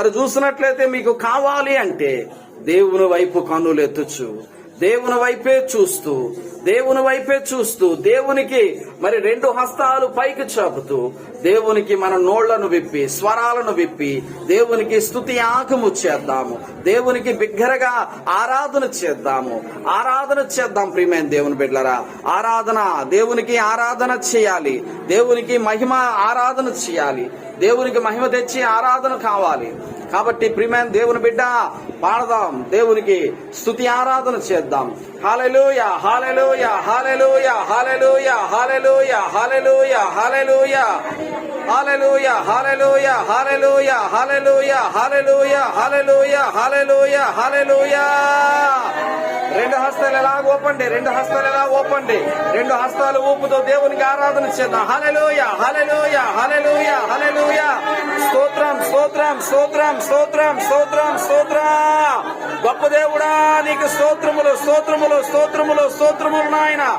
మరి చూసినట్లయితే మీకు కావాలి అంటే దేవుని వైపు కన్నులు ఎత్తుచు దేవుని వైపే చూస్తూ దేవుని వైపే చూస్తూ దేవునికి మరి రెండు హస్తాలు పైకి చాపుతూ దేవునికి మన నోళ్ళను విప్పి స్వరాలను విప్పి దేవునికి స్తుతి ఆకము చేద్దాము. దేవునికి బిగ్గరగా ఆరాధన చేద్దాము. ఆరాధన చేద్దాం ప్రియమైన దేవుని బిడ్డలరా. ఆరాధన దేవునికి ఆరాధన చేయాలి. దేవునికి మహిమ ఆరాధన చేయాలి. దేవునికి మహిమ తెచ్చి ఆరాధన కావాలి కాబట్టి ప్రియమైన దేవుని బిడ్డ పాడదాం దేవునికి స్తుతి ఆరాధన చేద్దాం hallelujah hallelujah hallelujah hallelujah hallelujah hallelujah hallelujah hallelujah hallelujah hallelujah hallelujah hallelujah hallelujah hallelujah hallelujah రెండు హస్తాలు ఎలా ఓపండి రెండు హస్తాలు ఎలా ఓపండి రెండు హస్తాలు ఊపుతో దేవునికి ఆరాధన చేద్దాం హలెలూయ హలెలూయ హలెలూయ స్తోత్రం స్తోత్రం స్తోత్రం స్తోత్రం స్తోత్రం స్తోత్ర. గొప్ప దేవుడా నీకు స్తోత్రములు స్తోత్రములు స్తోత్రములు స్తోత్రములు నాయన.